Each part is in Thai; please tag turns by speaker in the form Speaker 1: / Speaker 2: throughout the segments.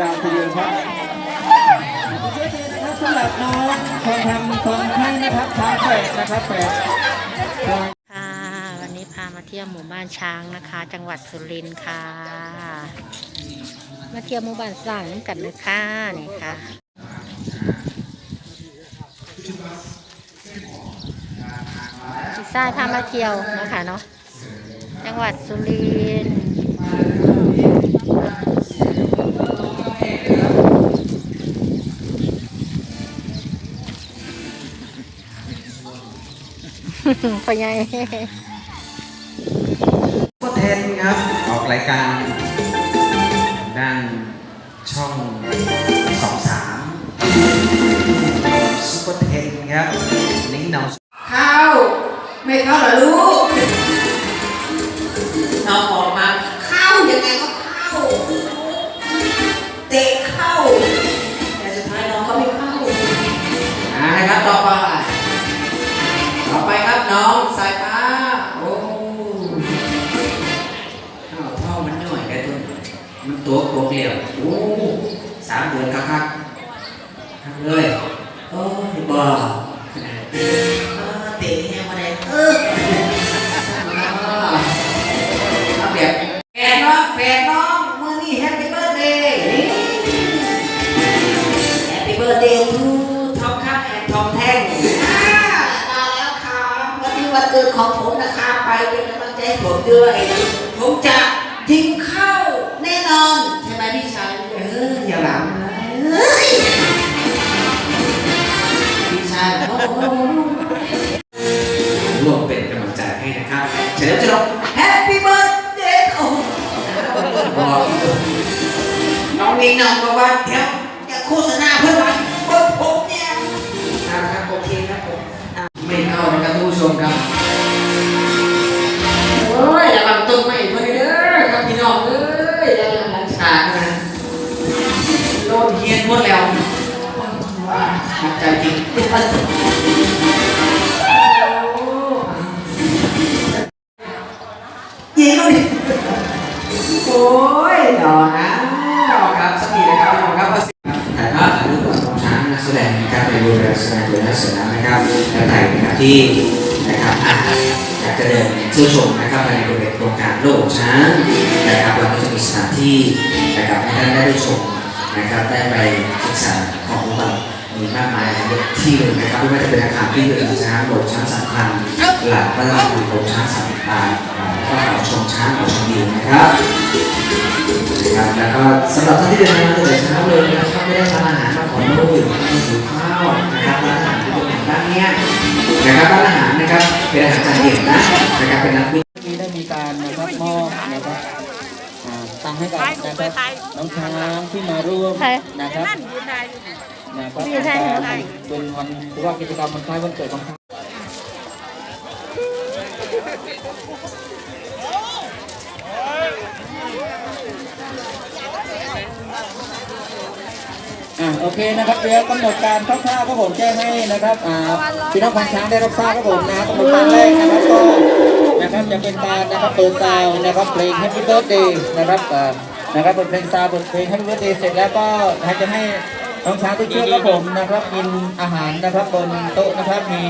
Speaker 1: ราวทีเดียวครับนะครับสำหรับน้องทองคำทองไทยนะครับช้างแฝดนะครับแฝด
Speaker 2: ค่ะวันนี้พามาเที่ยวหมู่บ้านช้างนะคะ จังหวัดสุรินทร์ค่ะ มาเที่ยวหมู่บ้านสร้างน้ำกันเลยค่ะนี่ค่ะชิซ่าพามาเที่ยวนะคะเนาะจังหวัดสุรินทร์ พ่อใหญ่
Speaker 3: ก็เทนครับ ออกรายการด้านช่องสองสามซุปเปอร์เทนครับนี่น้อง
Speaker 4: เข้าไม่เข้าเหรอลูกน้องออกมาเข้ายังไงก็เข้าเตะเข้าแต่สุดท้ายน้องก็ไม่เข้าอ่านะครับต่อไป ตัวโปรเกลียวโอ้สามเดือนครับครับครับเลยโอ้ยบ้าเออเตะแฮมมาเลยเออเอาแบบแฟนน้องแฟนน้องมือนี่แฮปปี้เบิร์ดเดย์แฮปปี้เบิร์ดเดย์ทูทองคำแอนทองแท่งอ่ามาแล้วครับวันนี้วันเกิดของผมนะครับไปเป็นกำลังใจให้ผมด้วยผมจะยิงเข้าแน่นอน ใช่ไหมพี่ชายเอออย่าหลังนะเฮ้ยพี่ชายโอ้โห
Speaker 3: ร่วมเป็นกำลังใจให้นะครับเฉลิมฉลอง
Speaker 4: Happy birthday โอ้โหบอกน้องนี่น้องบอกว่าเดี๋ยวจะโฆษณาเพื่อนวัน ยิงเขาดิโอ้ยดอนะครับสปีนะครับน้องครับว่า
Speaker 3: ถ่ายภาพถ่ายรูปกับน้องช้างนักแสดงนะครับในบริเวณแสดงโดยนักแสดงนะครับและถ่ายนะครับที่นะครับอะอยากจะเดินเชื่อชมนะครับในบริเวณโครงการโลกช้างนะครับเราก็จะมีสถานที่นะครับให้ท่านได้ไปชมนะครับได้ไปศึกษารา มีมากมายหลายที่เลยนะครับไม่ว่าจะเป็นอาคารที่เรือช้างโลกช้างสำคัญ หลักพระราชวังโลกช้างสำคัญก็เราชมช้างเราชมวิวนะครับนะครับแล้วก็สำหรับท่านที่เดินทางมาตั้งแต่เช้าเลยนะครับไม่ได้ทานอาหารมาขอโทษอยู่หิวข้าวนะครับร้านอาหารที่ตรงไหนบ้างเนี่ยนะครับร้านอาหารนะครับเป็นอาหารจานเด่นนะนะครับเป็นนักวิ
Speaker 1: นี้ได้มีการนะครับมอบนะครับอ่าตังค์ ให้กับนะครับน้องช้างที่มาร่วมนะครับนะครับเป็นวันหรือว่ากิจกรรมวันคล้ายวันเกิดของเขาอ่าโอเคนะครับเดี๋ยวกำหนดการคร่าวๆก็ผมแจ้งให้นะครับอ่าพี่น้องพันช้างได้รับทราบครับผมนะกำหนดการแรกนะครับก็ นะครับจะเป็นการนะครับเปิดซาวน์นะครับเพลง Happy Birthday นะครับอ่านะครับบทเพลงซาวน์บทเพลง Happy Birthday เสร็จแล้วก็จะให้น้องช้างทุกเชือกครับผมนะครับกินอาหารนะครับบนโต๊ะนะครับมี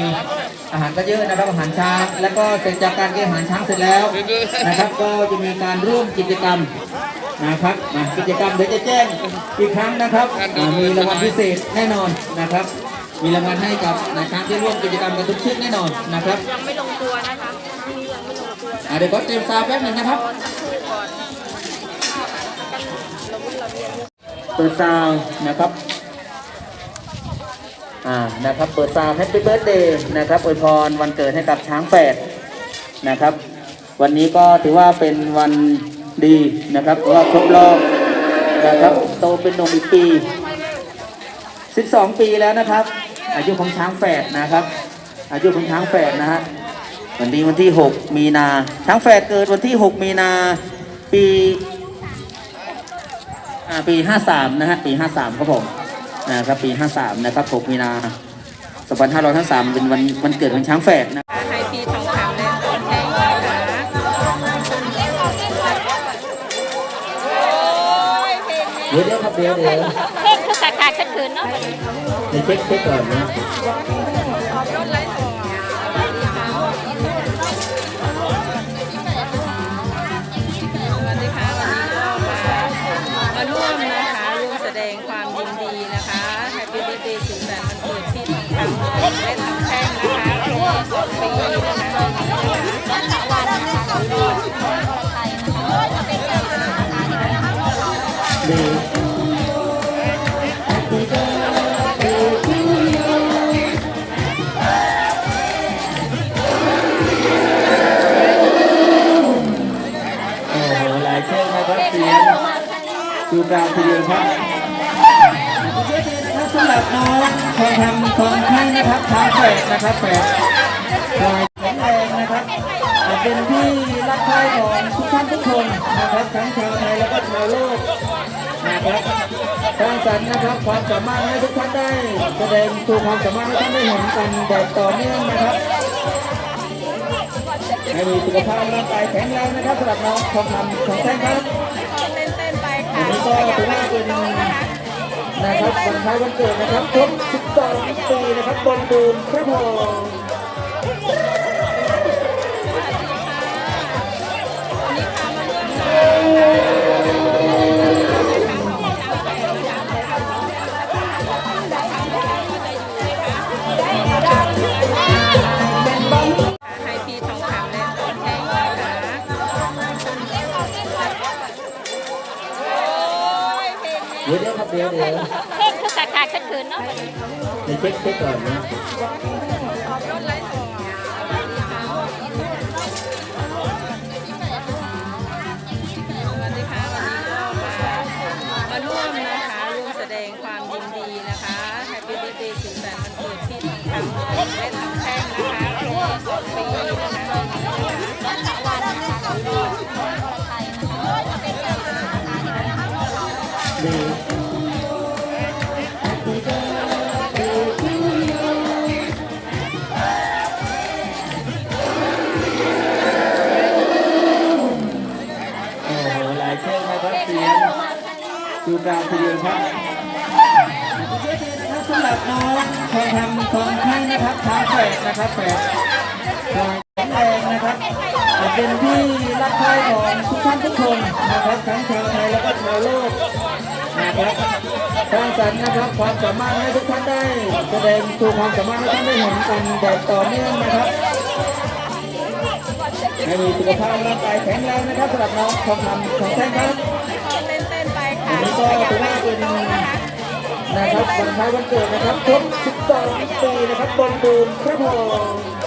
Speaker 1: อาหารก็เยอะนะครับอาหารช้าง แล้วก็เสร็จจากการกินอาหารช้างเสร็จแล้วนะครับก็จะมีการร่วมกิจกรรมนะครับอะกิจกรรมเดี๋ยวจะแจ้งอีกครั้งนะครับอ่ามีรางวัลพิเศษแน่นอนนะครับ มีรางวัลให้กับนายช้างที่ร่วมกิจกรรมกันทุกชุดแน่นอนนะครับ
Speaker 2: ยังไม่ลงตัวนะคะยังไม่ลงตัว
Speaker 1: อะเดี๋ยวก็เตรียมซาวแป๊บหนึงนะครับเปิดซาวนะครับอ่านะครับเปิดซาวแฮปปี้เบิร์ดเดย์นะครับอวยพรวันเกิดให้กับช้างแฝดนะครับ วันนี้ก็ถือว่าเป็นวันดีนะครับเพราะว่าครบรอบนะครับโตเป็นหนุ่มอีกปี 12 ปีแล้วนะครับ อายุของช้างแฝดนะครับ อายุของช้างแฝดนะฮะ วันนี้วันที่ 6 มีนาช้างแฝดเกิดวันที่ 6 มีนา ปีอ่าปี 53 นะฮะ ปี 53 ครับผม นะครับ ปี 53 นะครับ 6 มีนา 2553 เป็นวันวันเกิดของช้างแฝดนะ
Speaker 2: ให้พี่ทองคำและทองแท่งนะคะ
Speaker 1: เดี๋ยวเดี๋ยวครับเดี๋ยวเดี๋ยว
Speaker 2: เพ่งคือขาดขาดขึ้นคืนเนาะ
Speaker 1: เดี๋ยวเช็คเช็คก่อนนะ
Speaker 5: ดี
Speaker 1: โอ้โหหลายเชือกนะครับเสียงดูดาวทีเดียวครับสำหรับน้องทองคำทองให้นะครับท้าแฝดนะครับแฝดลอยแข็งแรงนะครับเป็นที่รักใคร่ของทุกท่านทุกคนนะครับทั้งชาวไทยแล้วก็ชาวโลก นะครับสร้างสรรค์นะครับความสามารถให้ทุกท่านได้แสดงตัวความสามารถให้ท่านได้เห็นกันแบบต่อเนื่องนะครับให้มีสุขภาพร่างกายแข็งแรงนะครับสำหรับน้องทองคำของแท้งครับ
Speaker 5: เต้นเต้นๆไป
Speaker 1: วั
Speaker 5: ค่ะ
Speaker 1: นนี้ก็ถือว่าเป็นนะครับวันคล้ายวันเกิดนะครับครบ12ปีนะครับบนบูมครับผม
Speaker 2: ขึ้นคืนเนาะ
Speaker 1: เดี๋ยวเช็คเช็คก่อนนะ
Speaker 5: สวัสดีค่ะวันนี้ก็มามาร่วมนะคะร่วมแสดงความยินดีนะคะแฮปปี้เบิร์ดเดย์สุขสันต์วันเกิดพี่ทองคำและทองแท่งนะคะครบสองปีนะคะ
Speaker 1: ดีโดูดาวทีเดียวครับสำหรับน้องทองคำทองให้นะครับท้าแฝดนะครับแฝดลอยแข็งแรงนะครับเป็นที่รักใคร่ของทุกท่านทุกคนนะครับทั้งชาวไทยแล้วก็ชาวโลกนะครับสร้างสรรค์นะครับความสามารถให้ทุกท่านได้แสดงตัวความสามารถให้ท่านได้เห็นกันแบบต่อเนื่องนะครับให้มีสุขภาพร่างกายแข็งแรงนะครับสำหรับน้องทองคำของแท้งครับ
Speaker 5: นี้
Speaker 1: ก็ถือว่าเป็นนะครับวันคล้ายวันเกิดนะครับครบ12ปีนะครับบนบูมครับผม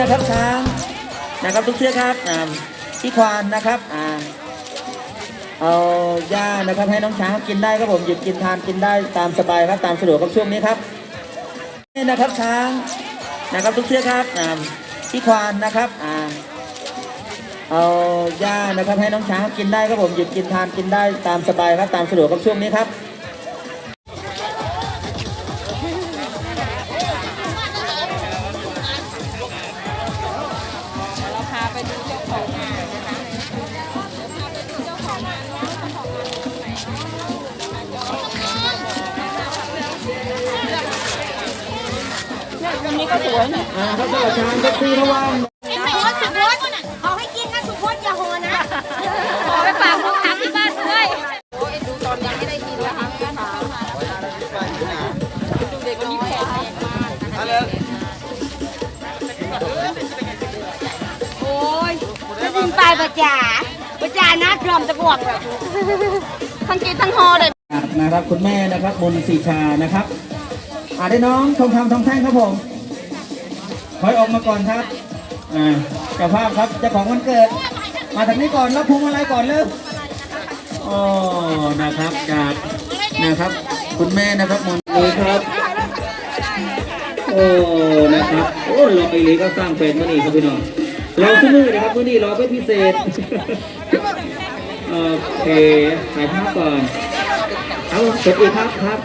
Speaker 1: นะครับช้างนะครับทุกเชือกครับอ่าที่ควานนะครับเอาหญ้านะครับให้น้องช้างกินได้ครับผมหยิบกินทานกินได้ตามสบายครับตามสะดวกครับช่วงนี้ครับนี่นะครับช้างนะครับทุกเชือกครับอ่าที่ควานนะครับเอาหญ้านะครับให้น้องช้างกินได้ครับผมหยิบกินทานกินได้ตามสบายครับตามสะดวกครับช่วงนี้ครับ
Speaker 5: กิน
Speaker 2: ไป
Speaker 6: ประจ่าประจ่านะกรอมจะบวกแบบทั้งกินทั้งฮอเลย
Speaker 1: นะครับคุณแม่นะครับมนสีชานะครับอ่าได้น้องทองคำทองแท่งครับผมถอยออกมาก่อนครับอ่าเจ้าภาพครับเจ้าของวันเกิด มาทางนี้ก่อนรับพวงมาลัยก่อนเร็วโอ้นะครับจากนะครับ คุณแม่นะครับมนเลยครับโอ้นะครับโอ้ลองอีหลีก็สร้างเป็นมื่อนี้ครับพี่น้อง เราซื้อมือนะครับมื่อนี้เราเป็นพิเศษโอเคถ่ายภาพก่อนเอากดอีกครับครับ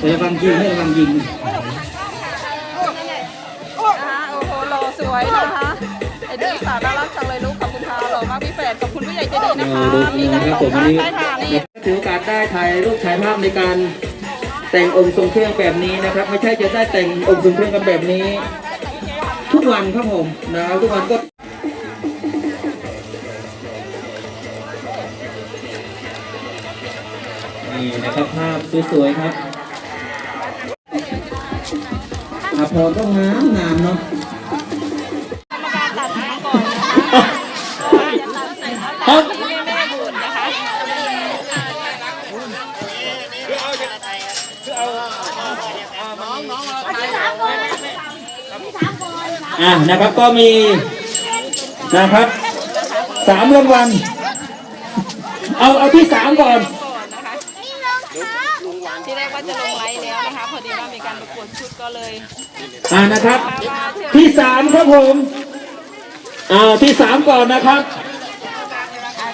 Speaker 1: เดี๋ยวฟังยิงให้ฟังยิง
Speaker 5: นะคะโอ้โหหล่อสวยนะคะไอ้ดีสาวน่ารักจังเลยลูกขอบคุณค่ะหล่อมากพี่แฝดขอบคุณผู้ใหญ่ใจดีนะคะ
Speaker 1: ดู
Speaker 5: มี
Speaker 1: นะ
Speaker 5: ทั้ง
Speaker 1: ครับ
Speaker 5: สอ
Speaker 1: ผ
Speaker 5: ง
Speaker 1: มอั
Speaker 5: ท่านน
Speaker 1: นี้
Speaker 5: ใต้ฐานนี่
Speaker 1: ถือโอกาสได้ถ่ายรูปถ่ายภาพในการแต่งองค์ทรงเครื่องแบบนี้นะครับ ไม่ใช่จะได้แต่งองค์ทรงเครื่องกันแบบนี้ ทุกวันครับผมนะครับทุกวันก็นี่นะครับภาพสวยๆครับอาพรก็งามงามเนาะ อะนะครับก็มีนะครับสามรางวัลเอาเอาที่สามก่อน
Speaker 5: ก่อนนะคะที่แรกว่าจะลงไลฟ์แล้วนะคะพอดีว่ามีการประกวดชุดก็เลย
Speaker 1: อ่านะครับ
Speaker 5: พามาเชื่อ
Speaker 1: ที่สามครับผมอ่าที่สามก่อนนะครับ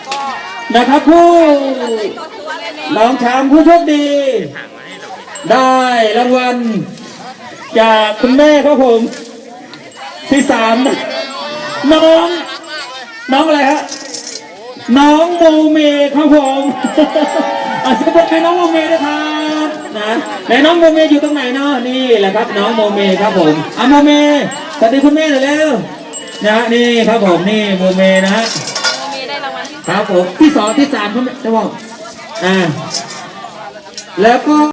Speaker 5: ก็
Speaker 1: นะครับผู้น้องช้างผู้โชคดี ได้รางวัลจากคุณแม่ครับผม ที่สามนะน้อง น้องอะไรฮะน้องโมเมครับผมอะสวัสดีน้องโมเมนะครับนะไหนน้องโมเมอยู่ตรงไหนเนาะนี่แหละครับ น้องโมเมครับผมอะโมเมสวัสดีคุณแม่หน่อยเร็วนะฮะนี่ครับผมนี่โมเมนะฮะ
Speaker 5: มีได้รางวัลที่
Speaker 1: ครับผมที่สองที่สามคุณแม่จะบอกอ่าแล้วก็